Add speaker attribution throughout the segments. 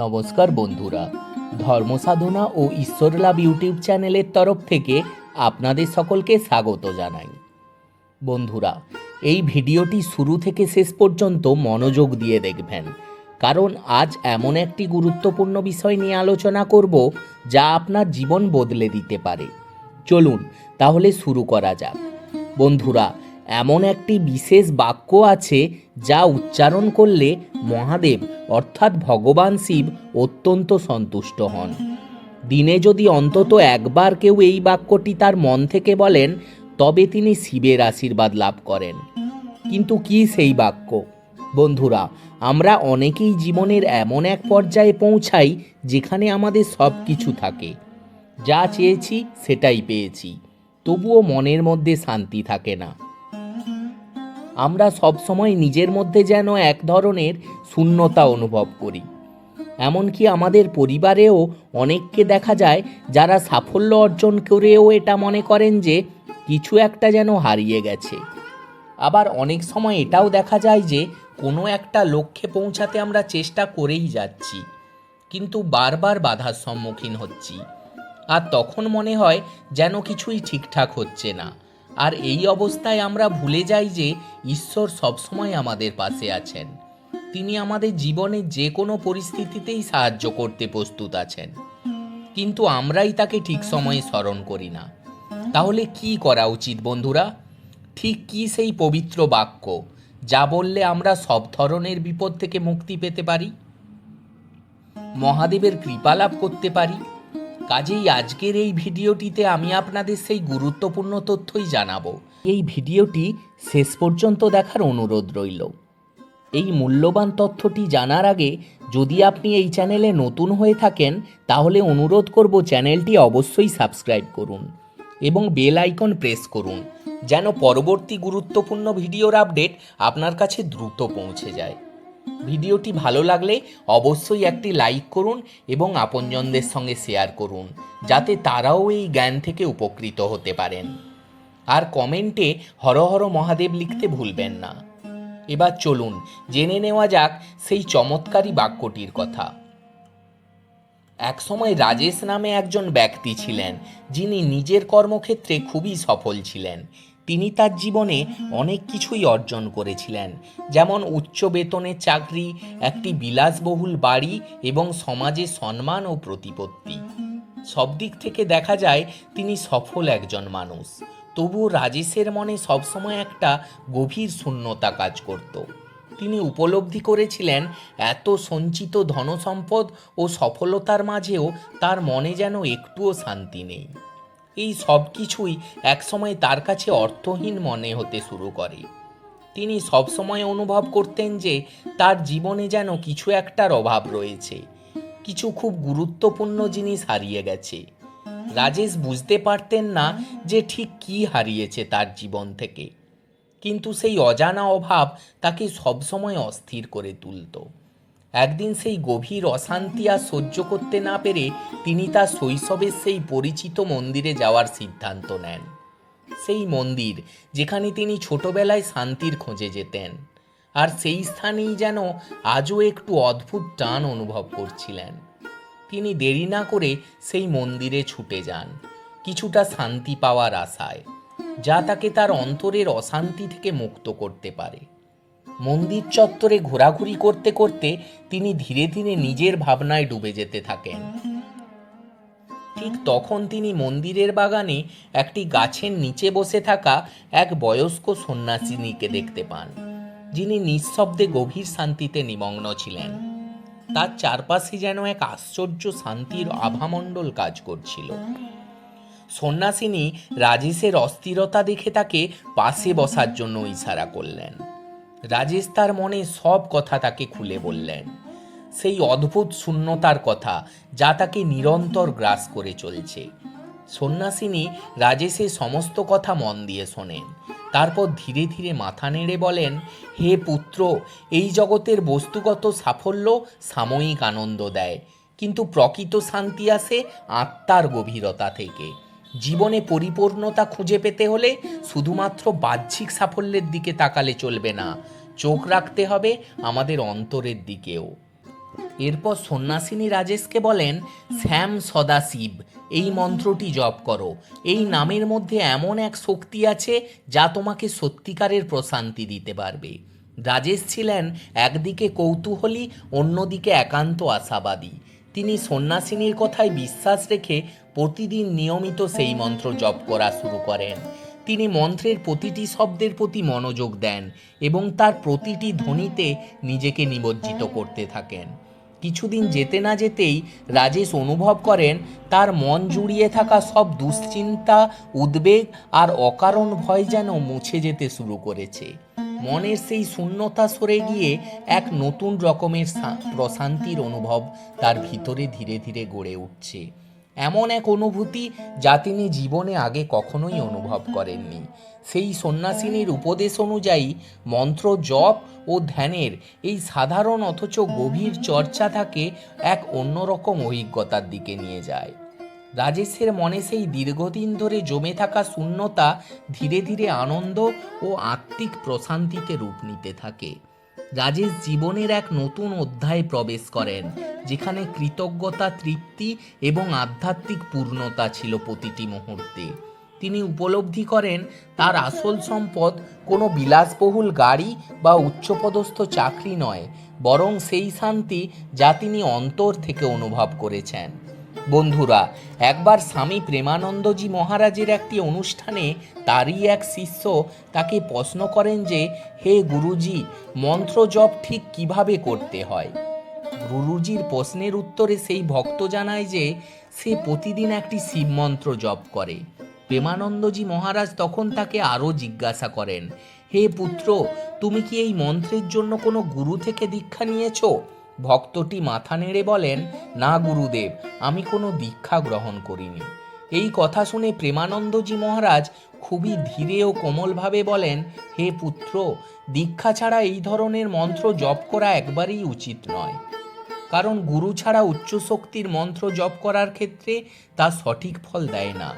Speaker 1: নমস্কার বন্ধুরা। ধর্মসাধনা ও ঈশ্বরলাভ ইউটিউব চ্যানেলের তরফ থেকে আপনাদের সকলকে স্বাগত জানাই। বন্ধুরা, এই ভিডিওটি শুরু থেকে শেষ পর্যন্ত মনোযোগ দিয়ে দেখবেন। কারণ আজ এমন একটি গুরুত্বপূর্ণ বিষয় নিয়ে আলোচনা করব, যা আপনার জীবন বদলে দিতে পারে। চলুন, তাহলে শুরু করা যাক। বন্ধুরা এমন একটি বিশেষ বাক্য আছে যা উচ্চারণ করলে মহাদেব, অর্থাৎ ভগবান শিব, অত্যন্ত সন্তুষ্ট হন। দিনে যদি অন্তত একবার কেউ এই বাক্যটি তার মন থেকে বলেন, তবে তিনি শিবের আশীর্বাদ লাভ করেন। কিন্তু কি সেই বাক্য? বন্ধুরা, আমরা অনেকেই জীবনের এমন এক পর্যায়ে পৌঁছাই যেখানে আমাদের সব কিছু থাকে। যা চেয়েছি সেটাই পেয়েছি। তবুও মনের মধ্যে শান্তি থাকে না। আমরা সবসময় নিজের মধ্যে যেন এক ধরনের শূন্যতা অনুভব করি। এমনকি আমাদের পরিবারেও অনেককে দেখা যায় যারা সাফল্য অর্জন করেও এটা মনে করেন যে কিছু একটা যেন হারিয়ে গেছে। আবার অনেক সময় এটাও দেখা যায় যে কোনো একটা লক্ষ্যে পৌঁছাতে আমরা চেষ্টা করেই যাচ্ছি, কিন্তু বারবার বাধার সম্মুখীন হচ্ছি। আর তখন মনে হয় যেন কিছুই ঠিকঠাক হচ্ছে না। আর এই অবস্থায় আমরা ভুলে যাই যে ঈশ্বর সবসময় আমাদের পাশে আছেন। তিনি আমাদের জীবনের যে কোনো পরিস্থিতিতেই সাহায্য করতে প্রস্তুত আছেন। কিন্তু আমরাই তাকে ঠিক সময়ে স্মরণ করি না। তাহলে কি করা উচিত বন্ধুরা? ঠিক কি সেই পবিত্র বাক্য, যা বললে আমরা সব ধরনের বিপদ থেকে মুক্তি পেতে পারি? মহাদেবের কৃপা লাভ করতে পারি? কাজেই আজকের এই ভিডিওটিতে আমি আপনাদের সেই গুরুত্বপূর্ণ তথ্যই জানাব। এই ভিডিওটি শেষ পর্যন্ত দেখার অনুরোধ রইল। এই মূল্যবান তথ্যটি জানার আগে যদি আপনি এই চ্যানেলে নতুন হয়ে থাকেন, তাহলে অনুরোধ করব চ্যানেলটি অবশ্যই সাবস্ক্রাইব করুন এবং বেল আইকন প্রেস করুন, যেন পরবর্তী গুরুত্বপূর্ণ ভিডিওর আপডেট আপনার কাছে দ্রুত পৌঁছে যায়। ভিডিওটি ভালো লাগলে অবশ্যই একটি লাইক করুন এবং আপনজনদের সঙ্গে শেয়ার করুন, যাতে তারাও এই জ্ঞান থেকে উপকৃত হতে পারেন। আর কমেন্টে হর হর মহাদেব লিখতে ভুলবেন না। এবার চলুন, জেনে নেওয়া যাক সেই চমৎকারী বাক্যটির কথা। একসময় রাজেশ নামে একজন ব্যক্তি ছিলেন, যিনি নিজের কর্মক্ষেত্রে খুবই সফল ছিলেন। তিনি তার জীবনে অনেক কিছুই অর্জন করেছিলেন। যেমন উচ্চ বেতনের চাকরি, একটি বিলাসবহুল বাড়ি এবং সমাজে সম্মান ও প্রতিপত্তি। সব দিক থেকে দেখা যায়, তিনি সফল একজন মানুষ। তবুও রাজেশের মনে সবসময় একটা গভীর শূন্যতা কাজ করত। তিনি উপলব্ধি করেছিলেন, এত সঞ্চিত ধনসম্পদ ও সফলতার মাঝেও তার মনে যেন একটুও শান্তি নেই। এই সব কিছুই একসময় তার কাছে অর্থহীন মনে হতে শুরু করে। তিনি সবসময় অনুভব করতেন যে তার জীবনে যেন কিছু একটার অভাব রয়েছে, কিছু খুব গুরুত্বপূর্ণ জিনিস হারিয়ে গেছে। রাজেশ বুঝতে পারতেন না যে ঠিক কি হারিয়েছে তার জীবন থেকে, কিন্তু সেই অজানা অভাব তাকে সবসময় অস্থির করে তুলত। একদিন সেই গভীর অশান্তি আর সহ্য করতে না পেরে তিনি তার শৈশবের সেই পরিচিত মন্দিরে যাওয়ার সিদ্ধান্ত নেন। সেই মন্দির যেখানে তিনি ছোটবেলায় শান্তির খোঁজে যেতেন। আর সেই স্থানেই যেন আজও একটু অদ্ভুত টান অনুভব করছিলেন। তিনি দেরি না করে সেই মন্দিরে ছুটে যান, কিছুটা শান্তি পাওয়ার আশায়, যা তাকে তার অন্তরের অশান্তি থেকে মুক্ত করতে পারে। মন্দির চত্বরে ঘোরাঘুরি করতে করতে তিনি ধীরে ধীরে নিজের ভাবনায় ডুবে যেতে থাকেন। ঠিক তখন তিনি মন্দিরের বাগানে একটি গাছের নিচে বসে থাকা এক বয়স্ক সন্ন্যাসিনীকে দেখতে পান, যিনি নিঃশব্দে গভীর শান্তিতে নিমগ্ন ছিলেন। তার চারপাশে যেন এক আশ্চর্য শান্তির আভামণ্ডল কাজ করছিল। সন্ন্যাসিনী রাজেশের অস্থিরতা দেখে তাকে পাশে বসার জন্য ইশারা করলেন। রাজেশ তার মনে সব কথা তাকে খুলে বললেন। সেই অদ্ভুত শূন্যতার কথা যা তাকে নিরন্তর গ্রাস করে চলছে। সন্ন্যাসিনী রাজেশের সমস্ত কথা মন দিয়ে শোনেন। তারপর ধীরে ধীরে মাথা নেড়ে বলেন, হে পুত্র, এই জগতের বস্তুগত সাফল্য সাময়িক আনন্দ দেয়। কিন্তু প্রকৃত শান্তি আসে আত্মার গভীরতা থেকে। জীবনে পরিপূর্ণতা খুঁজে পেতে হলে শুধুমাত্র বাহ্যিক সাফল্যের দিকে তাকালে চলবে না। চোখ রাখতে হবে আমাদের অন্তরের দিকেও। এরপর সন্ন্যাসিনী রাজেশকে বলেন, শ্যাম সদাশিব, এই মন্ত্রটি জপ করো। এই নামের মধ্যে এমন এক শক্তি আছে যা তোমাকে সত্যিকারের প্রশান্তি দিতে পারবে। রাজেশ ছিলেন একদিকে কৌতূহলী, অন্যদিকে একান্ত আশাবাদী। তিনি সন্ন্যাসিনীর কথায় বিশ্বাস রেখে প্রতিদিন নিয়মিত সেই মন্ত্র জপ করা শুরু করেন। তিনি মন্ত্রের প্রতিটি শব্দের প্রতি মনোযোগ দেন এবং তার প্রতিটি ধ্বনিতে নিজেকে নিমজ্জিত করতে থাকেন। কিছুদিন যেতে না যেতেই রাজেশ অনুভব করেন, তার মন জুড়িয়ে থাকা সব দুশ্চিন্তা, উদ্বেগ আর অকারণ ভয় যেন মুছে যেতে শুরু করেছে। মনের সেই শূন্যতা সরে গিয়ে এক নতুন রকমের প্রশান্তির অনুভব তার ভিতরে ধীরে ধীরে গড়ে উঠছে। এমন এক অনুভূতি যা তিনি জীবনে আগে কখনোই অনুভব করেননি। সেই সন্ন্যাসিনীর উপদেশ অনুযায়ী মন্ত্র জপ ও ধ্যানের এই সাধারণ অথচ গভীর চর্চা তাকে এক অন্যরকম অভিজ্ঞতার দিকে নিয়ে যায়। রাজেশের মনে সেই দীর্ঘদিন ধরে জমে থাকা শূন্যতা ধীরে ধীরে আনন্দ ও আত্মিক প্রশান্তিতে রূপ নিতে থাকে। রাজেশ জীবনের এক নতুন অধ্যায়ে প্রবেশ করেন, যেখানে কৃতজ্ঞতা, তৃপ্তি এবং আধ্যাত্মিক পূর্ণতা ছিল প্রতিটি মুহূর্তে। তিনি উপলব্ধি করেন, তার আসল সম্পদ কোনো বিলাসবহুল গাড়ি বা উচ্চপদস্থ চাকরি নয়, বরং সেই শান্তি যা তিনি অন্তর থেকে অনুভব করেছেন। বন্ধুরা, একবার স্বামী প্রেমানন্দজি মহারাজের একটি অনুষ্ঠানে তারই এক শিষ্য তাকে প্রশ্ন করেন যে, হে গুরুজি, মন্ত্র জপ ঠিক কীভাবে করতে হয়? গুরুজির প্রশ্নের উত্তরে সেই ভক্ত জানায় যে, সে প্রতিদিন একটি শিব মন্ত্র জপ করে। প্রেমানন্দজি মহারাজ তখন তাকে আরও জিজ্ঞাসা করেন, হে পুত্র, তুমি কি এই মন্ত্রের জন্য কোনো গুরু থেকে দীক্ষা নিয়েছো? ভক্তটি মাথা নেড়ে বলেন, না গুরুদেব, আমি কোনো দীক্ষা গ্রহণ করিনি। এই কথা শুনে প্রেমানন্দজি মহারাজ খুবই ধীরে ও কোমলভাবে বলেন, হে পুত্র, দীক্ষা ছাড়া এই ধরনের মন্ত্র জপ করা একবারেই উচিত নয়। কারণ গুরু ছাড়া উচ্চ শক্তির মন্ত্র জপ করার ক্ষেত্রে তা সঠিক ফল দেয় না,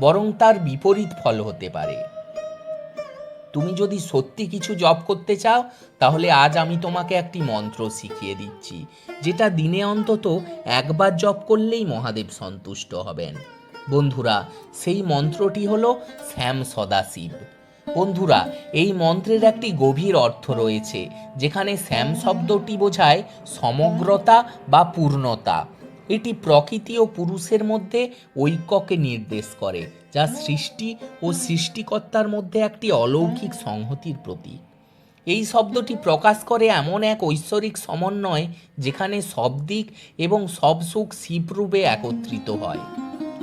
Speaker 1: বরং তার বিপরীত ফল হতে পারে। তুমি যদি সত্যি কিছু জব করতে চাও, তাহলে আজ আমি তোমাকে একটি মন্ত্র শিখিয়ে দিচ্ছি, যেটা দিনে অন্তত একবার জপ করলেই মহাদেব সন্তুষ্ট হবেন। বন্ধুরা, সেই মন্ত্রটি হলো শ্যাম সদাশিব। বন্ধুরা, এই মন্ত্রের একটি গভীর অর্থ রয়েছে, যেখানে শ্যাম শব্দটি বোঝায় সমগ্রতা বা পূর্ণতা। এটি প্রকৃতি ও পুরুষের মধ্যে ঐক্যকে নির্দেশ করে, যা সৃষ্টি ও সৃষ্টিকর্তার মধ্যে একটি অলৌকিক সংহতির প্রতীক। এই শব্দটি প্রকাশ করে এমন এক ঐশ্বরিক সমন্বয়, যেখানে সব দিক এবং সব সুখ শিবরূপে একত্রিত হয়।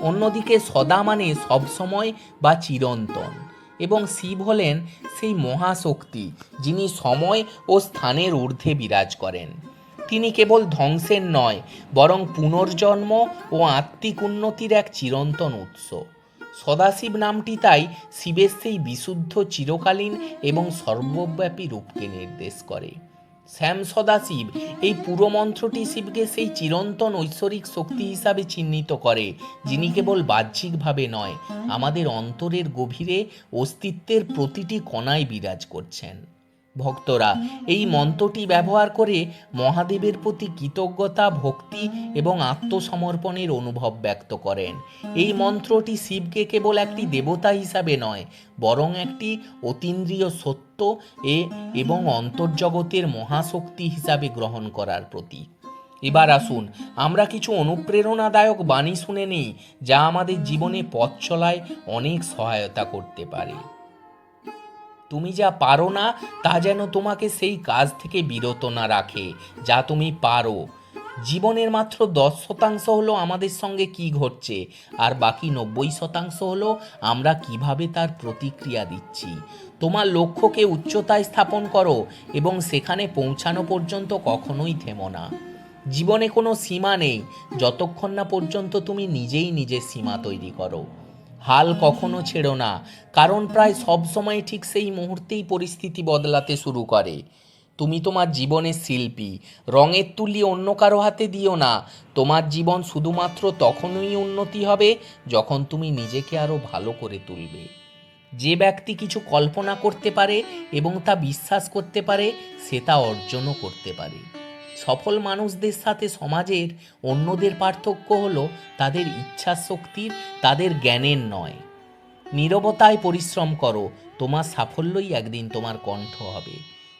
Speaker 1: অন্যদিকে সদা মানে সবসময় বা চিরন্তন, এবং শিব হলেন সেই মহাশক্তি, যিনি সময় ও স্থানের ঊর্ধ্বে বিরাজ করেন। তিনি কেবল ধ্বংসের নয়, বরং পুনর্জন্ম ও আত্মিক উন্নতির এক চিরন্তন উৎস। সদাশিব নামটি তাই শিবের সেই বিশুদ্ধ চিরকালীন এবং সর্বব্যাপী রূপকে নির্দেশ করে। শ্যাম সদাশিব এই পুরো মন্ত্রটি শিবকে সেই চিরন্তন ঐশ্বরিক শক্তি হিসাবে চিহ্নিত করে, যিনি কেবল বাহ্যিকভাবে নয়, আমাদের অন্তরের গভীরে অস্তিত্বের প্রতিটি কণায় বিরাজ করছেন। ভক্তরা। এই মন্ত্রটি ব্যবহার করে মহাদেবের প্রতি কৃতজ্ঞতা, ভক্তি এবং আত্মসমর্পণের অনুভব ব্যক্ত করেন। এই মন্ত্রটি শিবকে কেবল একটি দেবতা হিসাবে নয়, বরং একটি অতীন্দ্রিয় সত্য এ এবং অন্তর্জগতের মহাশক্তি হিসাবে গ্রহণ করার প্রতীক। এবার আসুন, আমরা কিছু অনুপ্রেরণাদায়ক বাণী শুনে নিই, যা আমাদের জীবনে পথ চলায় অনেক সহায়তা করতে পারে। তুমি যা পারো না, তা যেন তোমাকে সেই কাজ থেকে বিরত না রাখে, যা তুমি পারো। জীবনের মাত্র দশ শতাংশ হলো আমাদের সঙ্গে কি ঘটছে, আর বাকি নব্বই শতাংশ হলো আমরা কীভাবে তার প্রতিক্রিয়া দিচ্ছি। তোমার লক্ষ্যকে উচ্চতায় স্থাপন করো এবং সেখানে পৌঁছানো পর্যন্ত কখনোই থেমো না। জীবনে কোনো সীমা নেই, যতক্ষণ না পর্যন্ত তুমি নিজেই নিজের সীমা তৈরি করো। হাল কখনো ছেড়ো না, কারণ প্রায় সব সময় ঠিক সেই মুহূর্তেই পরিস্থিতি বদলাতে শুরু করে। তুমি তোমার জীবনের শিল্পী, রঙের তুলি অন্য কারও হাতে দিও না, তোমার জীবন শুধুমাত্র তখনই উন্নতি হবে যখন তুমি নিজেকে আরও ভালো করে তুলবে। যে ব্যক্তি কিছু কল্পনা করতে পারে এবং তা বিশ্বাস করতে পারে, সে তা অর্জনও করতে পারে। সফল মানুষদের সাথে সমাজের অন্যদের পার্থক্য হলো তাদের ইচ্ছা শক্তির তাদের জ্ঞানের নয়। নীরবতায় পরিশ্রম করো, তোমার সাফল্যই একদিন তোমার কণ্ঠ হবে।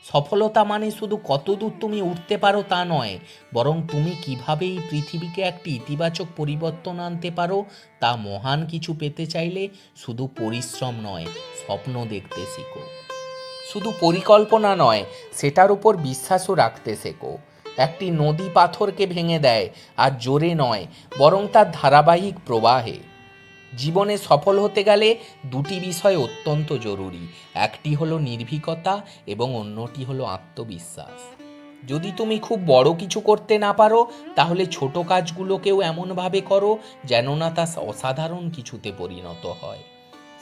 Speaker 1: সফলতা মানে শুধু কতদূর তুমি উঠতে পারো তা নয়, বরং তুমি কীভাবে এই পৃথিবীকে একটি ইতিবাচক পরিবর্তন আনতে পারো তা মহান কিছু পেতে চাইলে শুধু পরিশ্রম নয়, স্বপ্ন দেখতে শিখো। শুধু পরিকল্পনা নয়, সেটার উপর বিশ্বাসও রাখতে শেখো। একটি নদী পাথরকে ভেঙে দেয় আর জোরে নয়, বরং তার ধারাবাহিক প্রবাহে। জীবনে সফল হতে গেলে দুটি বিষয় অত্যন্ত জরুরি, একটি হলো নির্ভীকতা এবং অন্যটি হলো আত্মবিশ্বাস। যদি তুমি খুব বড় কিছু করতে না পারো, তাহলে ছোট কাজগুলোকেও এমনভাবে করো যেন না তা অসাধারণ কিছুতে পরিণত হয়।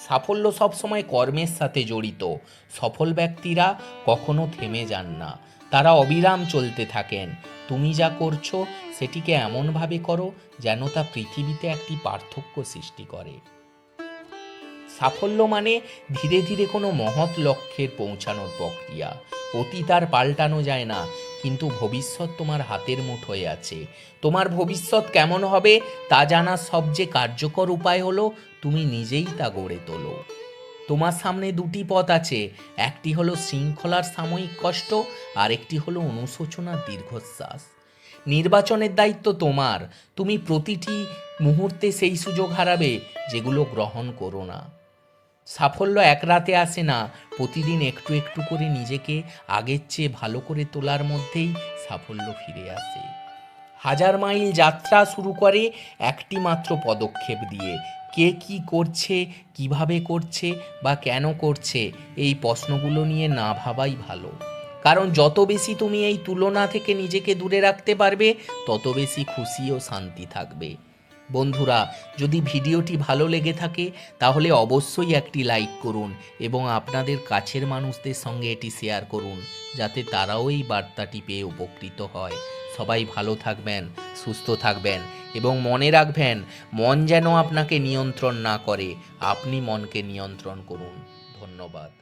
Speaker 1: সাফল্য সবসময় কর্মের সাথে জড়িত, সফল ব্যক্তিরা কখনো থেমে যান না। তারা অবিরাম চলতে থাকেন। তুমি যা করছ, সেটিকে এমনভাবে করো যেন তা পৃথিবীতে একটি পার্থক্য সৃষ্টি করে। সাফল্য মানে ধীরে ধীরে কোনো মহৎ লক্ষ্যের পৌঁছানোর প্রক্রিয়া। অতীত আর পাল্টানো যায় না, কিন্তু ভবিষ্যৎ তোমার হাতের মুঠোয় আছে। তোমার ভবিষ্যৎ কেমন হবে তা জানার সবচেয়ে কার্যকর উপায় হলো তুমি নিজেই তা গড়ে তোলো। তোমার সামনে দুটি পথ আছে। একটি হলো শৃঙ্খলার সাময়িক কষ্ট আর একটি হলো অনুশোচনার দীর্ঘশ্বাস। নির্বাচনের দায়িত্ব তোমার। তুমি প্রতিটি মুহূর্তে সেই সুযোগ হারাবে, যেগুলো গ্রহণ করো না। সাফল্য এক রাতে আসে না, প্রতিদিন একটু একটু করে নিজেকে আগের চেয়ে ভালো করে তোলার মধ্যেই সাফল্য ফিরে আসে। হাজার মাইল যাত্রা শুরু করে একটি মাত্র পদক্ষেপ দিয়ে কে কি করছে, কীভাবে করছে বা কেন করছে, এই প্রশ্নগুলো নিয়ে না ভাবাই ভালো। কারণ যত বেশি তুমি এই তুলনা থেকে নিজেকে দূরে রাখতে পারবে, তত বেশি খুশি ও শান্তি থাকবে। বন্ধুরা, যদি ভিডিওটি ভালো লেগে থাকে, তাহলে অবশ্যই একটি লাইক করুন এবং আপনাদের কাছের মানুষদের সঙ্গে এটি শেয়ার করুন, যাতে তারাও এই বার্তাটি পেয়ে উপকৃত হয়। সবাই ভালো থাকবেন, সুস্থ থাকবেন এবং মনে রাখবেন, মন যেন আপনাকে নিয়ন্ত্রণ না করে, আপনি মনকে নিয়ন্ত্রণ করুন। ধন্যবাদ।